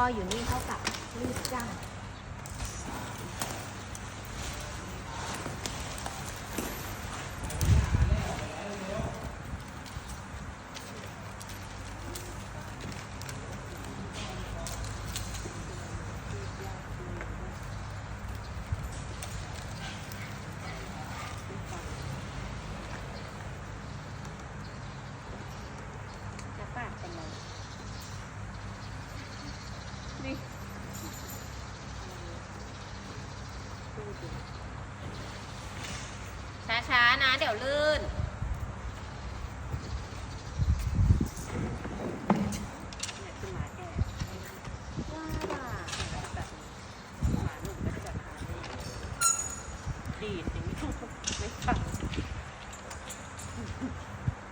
ออยู่นี่เท่ากับรีบจ้าง จะปากเป็นไรนี่ช้าๆ นะ เดี๋ยวลื่น เนี่ยคือหมาแก่ว้าแบบหมาหนุ่มก็จะแบบหาดีดอย่างนี้ไม่ฟัง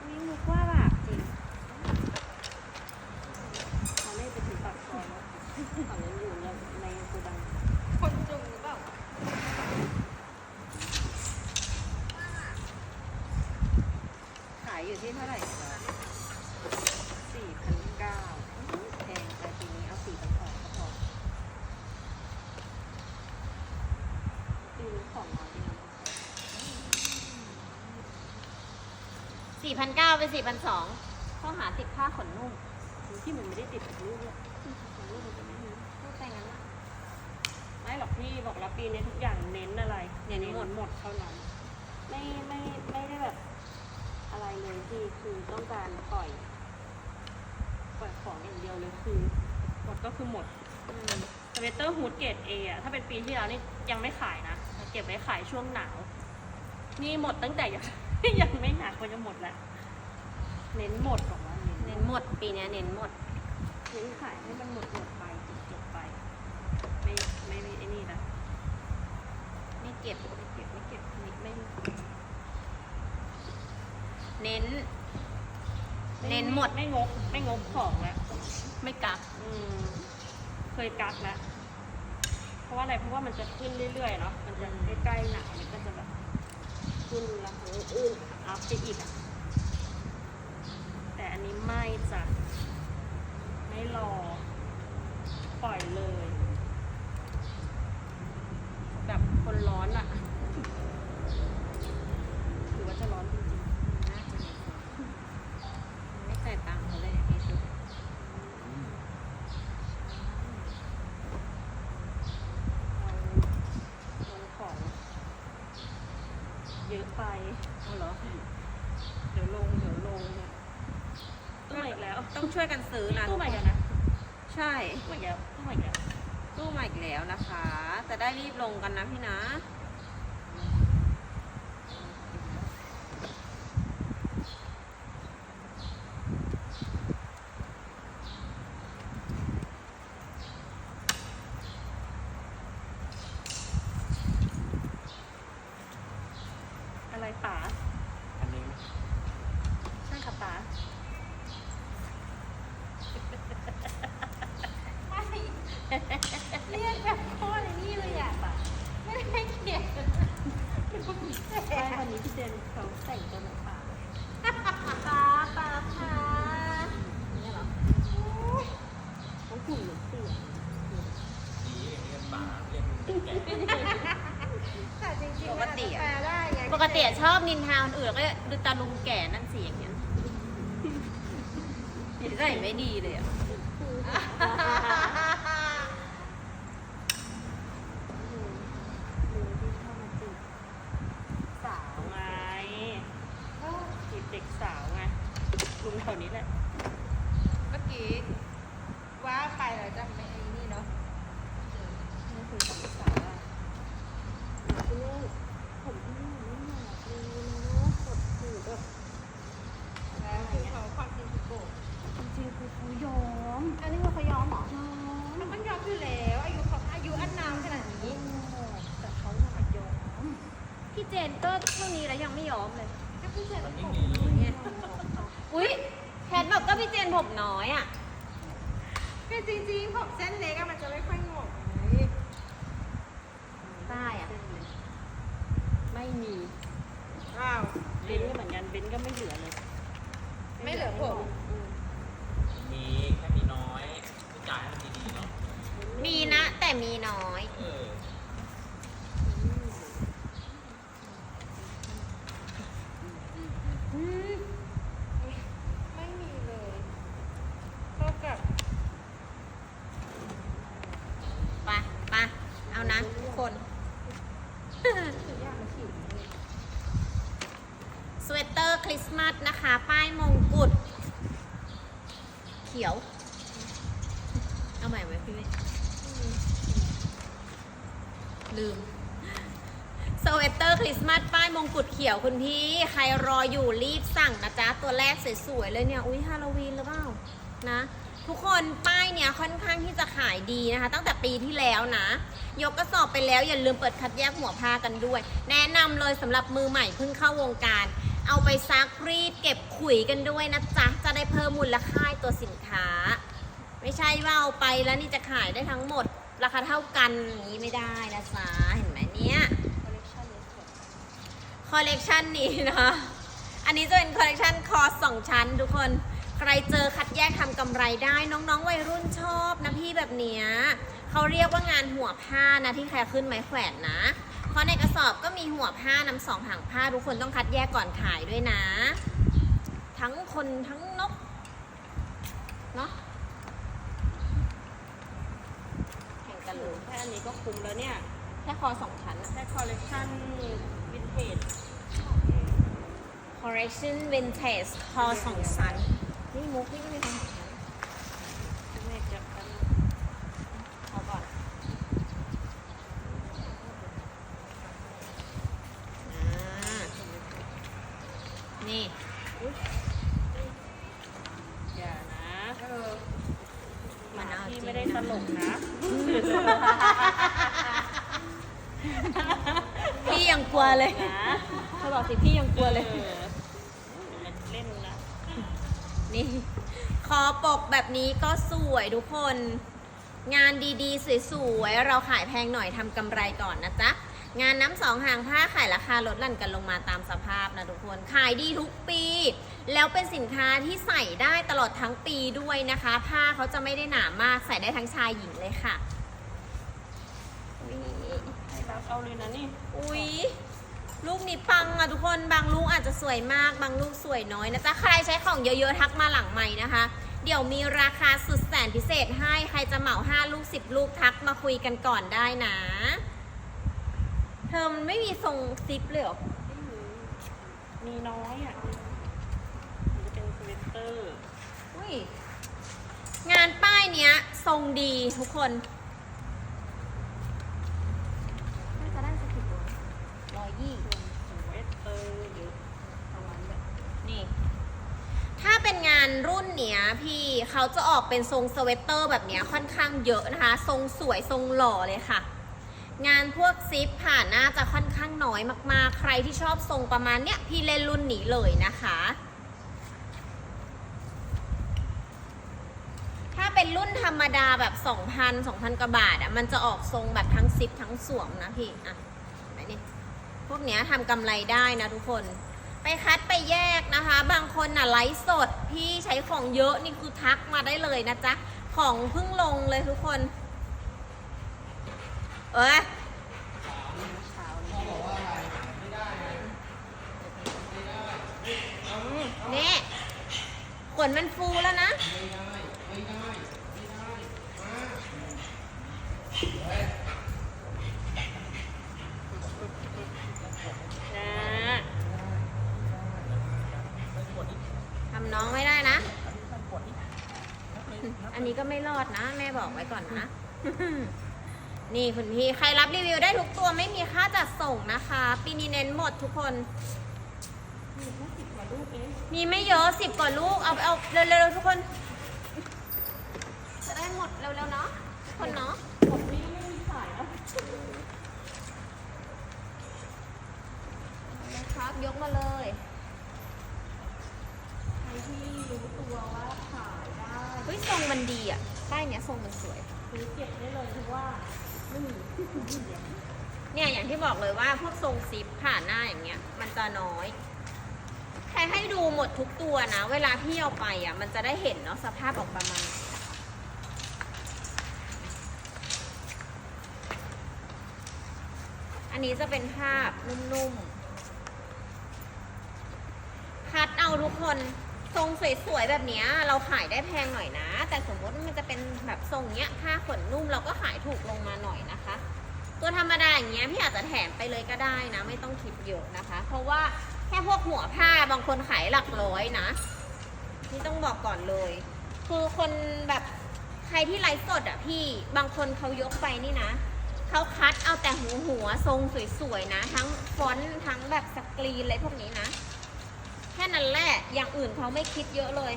นี่มุกว่าแบบจริงเขาไม่ไปถึงปากซอยแล้วเขายังอยู่ในในโกดัง คนจุงหรือเปล่า ขายอยู่ที่เท่าไหร่คะสี่พันเก้าแพงแต่ทีนี้เอาสี่พันสองก็พอปีนี้ของน้อยดีนะสี่พันเก้าเป็นสี่พันสองข้อหาติดค่าขนนุ่มที่มันไม่ได้ติดกับลูกเนี่ยของลูกมันจะไม่มีพูดไปงั้นละไม่หรอกพี่บอกแล้วปีนี้ทุกอย่างเน้นอะไร เน้นหมดหมดเท่านั้น ไม่ไม่ไม่ได้แบบ อะไรเลยที่คือต้องการปล่อยปล่อยของอย่างเดียวเลยคือหมดก็คือหมดอืมสเวตเตอร์ฮูดเกรดเอะถ้าเป็นปีที่แล้วนี่ยังไม่ขายนะเก็บไว้ขายช่วงหนาว นี่หมดตั้งแต่ยังยังไม่หนาวก็จะหมดแล้วเน้นหมดบอกว่าเน้นเน้นหมดปีเนี้ยเน้นหมดเน้นขายให้มันหมดหมดไปจบไปไม่ไม่ไม่ไอ้นี่นะไม่เก็บไม่เก็บไม่เก็บไม่ไม่ เน้น เน้นหมดไม่งกไม่งกของแล้วไม่กักอืมเคยกักแล้วเพราะว่าอะไรเพราะว่ามันจะขึ้นเรื่อยๆเนาะมันจะใกล้ๆหนาวมันก็จะแบบขึ้นแล้วอื่นอัพไปอีกอะแต่อันนี้ไม่จ้ะไม่รอ ปล่อยเลย แบบคนร้อนอะหรือว่าจะร้อนจริง น่าจะมีไม่จ่ายตังค์เขาเลยไอ้ชุด ๆเราลงของ เยอะไปเอาเหรอเดี๋ยวลงเดี๋ยวลงเนี่ยตู้ใหม่อีกแล้วต้องช่วยกันซื้อนะตู้ใหม่ทุกักนคนนะใช่ตู้ใหม่อีกแล้วตู้ใหม่อีกแล้วตู้มาอีกแล้วนะคะ แต่ได้รีบลงกันนะพี่นะ อะไรป๋า อันนี้ ใช่ค่ะป๋า เรียกแบบโคตรนี่เลยอะ ป๋า ไม่ได้เกียด ใช่วันนี้พี่เจนเขาแต่งตัวเหมือนป๋า ป้าป้าค่ะนี่เหรอ เขาหุ่นเหมือนเสี่ย สีอย่างเงี้ยป่าเรียกแก่ แต่จริง ป ๆ กติ แปล อะ ได้ไง ปก ติอะชอบนินทาคนอื่นแล้วก็ดูตาลุงแก่นั่นสิอย่างเงี้ยนิสัยไม่ดีเลยอะ ลุงที่ชอบมาจีบสาวไงจีบเด็กสาวไงลุงแถวนี้แหละ เมื่อกี้ว่าไปแล้วจะไม่ไอ้นี่เนาะ นี่คือของสาวอะคุณลูกผมที่นี่ไม่หนาดเลยนะกดหูแบบ แล้วคือเขาความจริงคือโกรธ จริงๆคือเขายอม อันนี้ว่าเขายอมเหรอ ยอม แล้วมันยอมอยู่แล้ว อายุเขาอายุอันนานขนาดนี้ แต่เขาหน่ายอม พี่เจนก็เท่านี้แล้วยังไม่ยอมเลยก็พี่เจนมันผไม่มมีเนี่ยอุ้ยแพทบอกก็พี่เจนผมน้อยอะคือจริงๆผมเส้นเล็กอะมันจะไม่ค่อยงอกไงได้อะไม่มีอ้าว เบนก็เหมือนกันเบนก็ไม่เหลือเลย ไม่เหลือผม อืม มีแค่มีน้อยจะจ่ายให้มันดีๆเนาะ แต่มีน้อย เออ ไม่มีเลยเท่ากับ ไปไปเอานะทุกคน ถือยางมาฉีดเลย สเวตเตอร์คริสต์มาสนะคะ ป้ายมงกุฎเขียว เอาใหม่ไว้พี่เว้ยลืมสเวตเตอร์คริสต์มาสป้ายมงกุฎเขียวคุณพี่ ใครรออยู่รีบสั่งนะจ๊ะ ตัวแรกสวยๆเลยเนี่ย อุ้ยฮาโลวีนหรือเปล่านะ ทุกคนป้ายเนี่ยค่อนข้างที่จะขายดีนะคะ ตั้งแต่ปีที่แล้วนะ ยกกระสอบไปแล้วอย่าลืมเปิดคัดแยกหัวผ้ากันด้วย แนะนำเลยสำหรับมือใหม่เพิ่งเข้าวงการ เอาไปซักรีดเก็บขุยกันด้วยนะจ๊ะ จะได้เพิ่มมูลค่าตัวสินค้า ไม่ใช่ว่าเอาไปแล้วนี่จะขายได้ทั้งหมด ราคาเท่ากันอย่างนี้ไม่ได้นะจ๊ะ เห็นไหมเนี่ยคอลเลคชันนี้สวยคอลเลกชันนี้นะ อันนี้จะเป็นคอลเลกชันคอสองชั้นทุกคน ใครเจอคัดแยกทำกำไรได้น้องๆวัยรุ่นชอบนะพี่แบบเนี้ยเขาเรียกว่างานหัวผ้านะที่ใครขึ้นไม้แขวนนะ ราะในกระสอบก็มีหัวผ้านำสองหางผ้าทุกคนต้องคัดแยกก่อนขายด้วยนะ ทั้งคนทั้งนกเนาะแข่งกันเลยแค่อันนี้ก็คุ้มแล้วเนี่ย แค่คอสองชั้นอะแค่คอลเลคชันวินเทจ collection vintage คอสองชั้นนี่มุกนี่ก็มีคอสองชั้น เมกจะกัน เอาก่อนอ่านี่ อย่านะเออมันเอาจริที่งไม่ได้ตลกนะ พี่ยังกลัวเลยนะเขาบอกสิพี่ยังกลัวเลยออเล่นนะนี่ คอปกแบบนี้ก็สวยทุกคน งานดีๆ สวยๆ เราขายแพงหน่อยทำกำไรก่อนนะจ๊ะ งานน้ำสองหางผ้าขายราคาลดหลั่นกันลงมาตามสภาพนะทุกคน ขายดีทุกปี แล้วเป็นสินค้าที่ใส่ได้ตลอดทั้งปีด้วยนะคะ ผ้าเขาจะไม่ได้หนามากใส่ได้ทั้งชายหญิงเลยค่ะอุ๊ยให้รับเอาเลยนะนี่อุ๊ยลูกนี้ปังอะทุกคนบางลูกอาจจะสวยมาก บางลูกสวยน้อยนะจ๊ะใครใช้ของเยอะๆทักมาหลังใหม่นะคะ เดี๋ยวมีราคาสุดแสนพิเศษให้ใครจะเหมา 5 ลูก 10 ลูกทักมาคุยกันก่อนได้นะ เธอมันไม่มีทรงซิปเลยเหรอ มีน้อยอะ มันจะเป็นสเวตเตอร์ อุ้ย งานป้ายเนี้ย ทรงดีทุกคนน่าจะได้สักกี่ตัวร้อยยี่สเวตเตอร์เยอะประมาณแบบนี่ ถ้าเป็นงานรุ่นเนี้ยพี่เขาจะออกเป็นทรงสเวตเตอร์แบบเนี้ยค่อนข้างเยอะนะคะ ทรงสวยทรงหล่อเลยค่ะ งานพวกซิปผ่านน่าจะค่อนข้างน้อยมากๆ ใครที่ชอบทรงประมาณเนี้ยพี่เล่นรุ่นนี้เลยนะคะ ถ้าเป็นรุ่นธรรมดาแบบ 2,000 2,000กว่าบาทอะมันจะออกทรงแบบทั้งซิปทั้งสวมนะพี่อะไหนนี่พวกเนี้ยทำกำไรได้นะทุกคน ไปคัดไปแยกนะคะ บางคนน่ะไลฟ์สด พี่ใช้ของเยอะนี่คือทักมาได้เลยนะจ๊ะ ของเพิ่งลงเลยทุกคน เอ้ยเช้านี้นี่ขนมันฟูแล้วนะ ทำน้องไม่ได้นะ อันนี้ก็ไม่รอดนะ แม่บอกไว้ก่อนนะ นี่คุณพี่ใครรับรีวิวได้ทุกตัวไม่มีค่าจัดส่งนะคะ ปีนี้เน้นหมดทุกคน มีแค่สิบกว่าลูกเองมีไม่เยอะสิบกว่าลูก เอาเอาเร็วๆทุกคน จะได้หมดเร็วๆเนาะทุกคนเนาะหมดนี้ไม่มีขายแล้วนะครับยกมาเลยใครที่รู้ตัวว่าขายได้เฮ้ยทรงมันดีอะป้ายเนี้ยทรงมันสวย ซื้อเก็บได้เลยเพราะว่าไม่มี เนี่ยอย่างที่บอกเลยว่าพวกทรงซิปผ่านหน้าอย่างเงี้ย มันจะน้อยแค่ให้ดูหมดทุกตัวนะ เวลาที่เอาไปอะ มันจะได้เห็นเนาะสภาพออกประมาณอันนี้จะเป็นภาพนุ่มๆ คัดเอาทุกคน ทรงสวยๆแบบนี้เราขายได้แพงหน่อยนะ แต่สมมติมันจะเป็นแบบทรงเนี้ยผ้าขนนุ่มเราก็ขายถูกลงมาหน่อยนะคะ ตัวธรรมดาอย่างเงี้ยพี่อาจจะแถมไปเลยก็ได้นะ ไม่ต้องคิดเยอะนะคะ เพราะว่าแค่พวกหัวผ้าบางคนขายหลักร้อยนะนี่ต้องบอกก่อนเลย คือคนแบบใครที่ไลฟ์สดอะพี่บางคนเขายกไปนี่นะเขาคัดเอาแต่หัวหัวทรงสวยๆนะ ทั้งฟอนต์ทั้งแบบสกรีนอะไรพวกนี้นะ ค่นั้นแหละ อย่างอื่นเขาไม่คิดเยอะเลย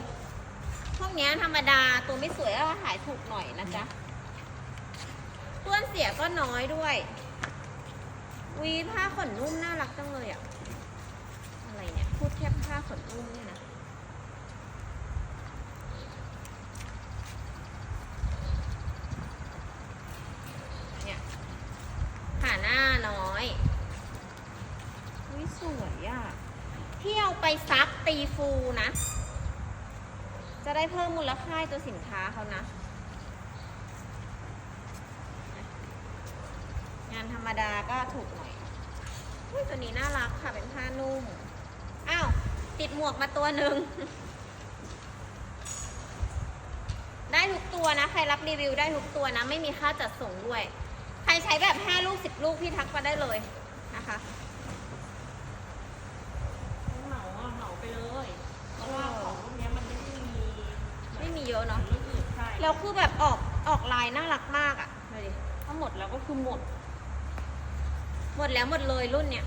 พวกเนี้ยธรรมดาตัวไม่สวยก็ขายถูกหน่อยนะจ๊ะต้วนเสียก็น้อยด้วย วีผ้าขนนุ่มน่ารักจังเลยอะอะไรเนี่ย พูดแค่ผ้าขนนุ่มเนี่ยนะ เนี่ยขาหน้าน้อยวิสวยอะ่ะที่เอาไปซักตี ฟูนะ จะได้เพิ่มมูลค่าให้ตัวสินค้าเขานะ งานธรรมดาก็ถูกหน่อยอุ๊ยตัวนี้น่ารักค่ะเป็นผ้านุ่ม อ้าว ติดหมวกมาตัวหนึ่ง ได้ทุกตัวนะ ใครรับรีวิวได้ทุกตัวนะ ไม่มีค่าจัดส่งด้วย ใครใช้แบบ 5 ลูก 10 ลูกพี่ทักมาได้เลยนะคะ เหมาอะเหมาไปเลย เพราะว่าของพวกเนี้ยมันไม่ได้มี ไม่มีเยอะเนาะ รุ่นอื่นใช่ แล้วคือแบบออกออกลายน่ารักมากอะ่ะดูดิถ้าหมดแล้วก็คือหมด หมดแล้วหมดเลยรุ่นเนี้ย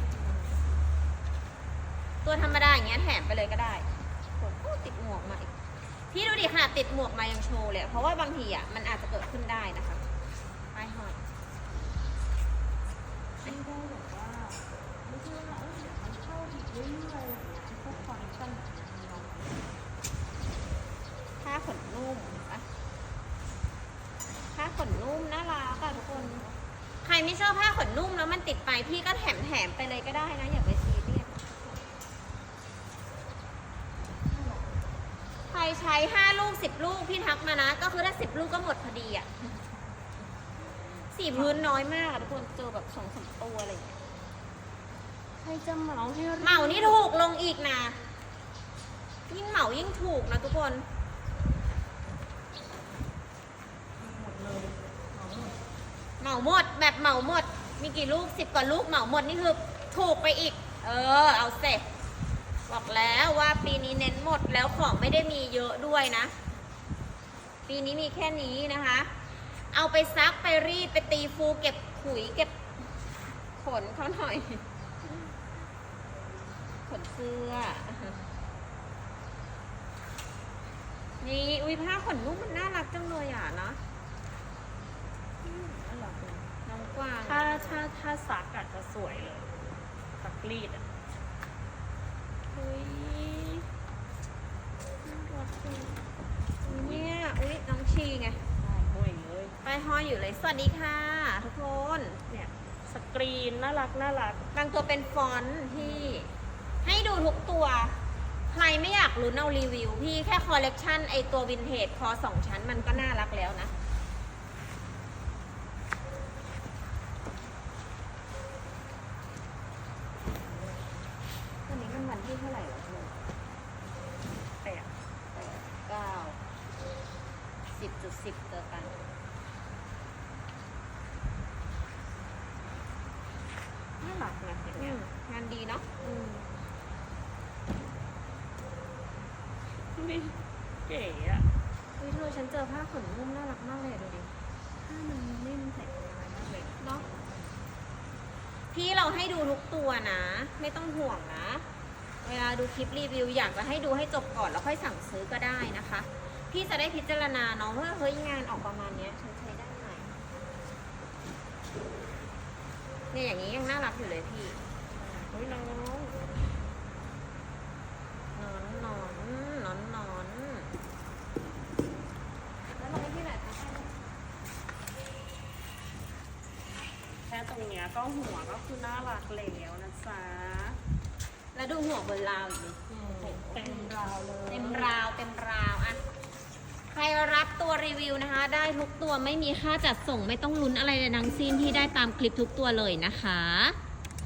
ตัวธรรมดาอย่างเงี้ยแถมไปเลยก็ได้โอ้ติดหมวกมาอีกพี่ดูดิขนาดติดหมวกมายังโชว์เลย เพราะว่าบางทีอะมันอาจจะเกิดขึ้นได้นะคะไปหอยไม่ได้แบบว่าไม่ใช่ว่าเอ้ยเดี๋ยวมันเข้าอีกเรื่อยๆอะไรอย่างเงี้ยไอ้พวกคอนเนคชั่นแบบเนี้ยมันน้อย ผ้าขนนุ่มเห็นปะผ้าข นนุ่มน่ารักอะทุกคน ใครไม่ชอบผ้าขนนุ่มแล้วมันติดไปพี่ก็แถมแถมไปเลยก็ได้นะอย่าไปซีเรียสใครใช้ห้าลูกสิบลูกพี่ทักมานะ ก็คือถ้าสิบลูกก็หมดพอดีอะสีพื้นน้อยมากอะทุกคนเจอแบบสองสามตัวอะไรอย่างเงี้ยใครจะเหมาให้รีบเหมานี่ถูกลงอีกนะ ยิ่งเหมายิ่งถูกนะทุกคน หมด เลยเหมาหมดเหมาหมดแบบเหมาหมด มีกี่ลูกสิบกว่าลูกเหมาหมดนี่คือถูกไปอีก เออ เอาเสร็จบอกแล้วว่าปีนี้เน้นหมดแล้วของไม่ได้มีเยอะด้วยนะ ปีนี้มีแค่นี้นะคะ เอาไปซักไปรีดไปตีฟูเก็บขุยเก็บขนเขาหน่อย ขนเสื้อ นี่อุ้ยผ้าขนนุ่มมันน่ารักจังเลยอะเนาะอืมน่ารักเลยน้อง กวางถ้าถ้าถ้าซักอาจจะสวยเลยซักรีดอะเฮ้ยน่ารักจังอุ๊ยเนี่ยอุ้ยน้องชีไงใช่ห่วยเลยไปห้อยอยู่เลย สวัสดีค่ะ ทุกคน เนี่ยสกรีนน่ารักน่ารักบางตัวเป็นฟอนต์ที่ให้ดูทุกตัว ใครไม่อยากลุ้นเอารีวิว พี่แค่คอลเลกชันไอตัววินเทจคอสองชั้นมันก็น่ารักแล้วนะ วันนี้มันวันที่เท่าไหร่แล้วคุณ แต่ แปดเก้าสิบจุดสิบเจอกัน น่ารักนะอย่างเงี้ย งานดีเนาะ นี่เก๋อะเฮ้ยเธอฉันเจอผ้าขนนุ่มน่ารักมากเลยอะดูดิถ้ามันนิ่มใส่สบายมากเลยเนาะพี่เราให้ดูทุกตัวนะ ไม่ต้องห่วงนะ เวลาดูคลิปรีวิวอยากจะให้ดูให้จบก่อนแล้วค่อยสั่งซื้อก็ได้นะคะ พี่จะได้พิจารณาเนาะว่าเฮ้ยงานออกประมาณเนี้ยฉันใช้ได้ไหมเนี่ยอย่างนี้ยังน่ารักอยู่เลยพี่ เฮ้ยน้อง นอนนอนนอนนอนแล้วเราไปที่ไหนคะ แค่ตรงเนี้ย ก็หัวก็คือน่ารักแล้วนะจ๊ะแล้วดูหัวบนราวอีกดิเต็มราวเลย เต็มราวเต็มราวอะใครรับตัวรีวิวนะคะ ได้ทุกตัวไม่มีค่าจัดส่งไม่ต้องลุ้นอะไรเลยทั้งสิ้นที่ได้ตามคลิปทุกตัวเลยนะคะ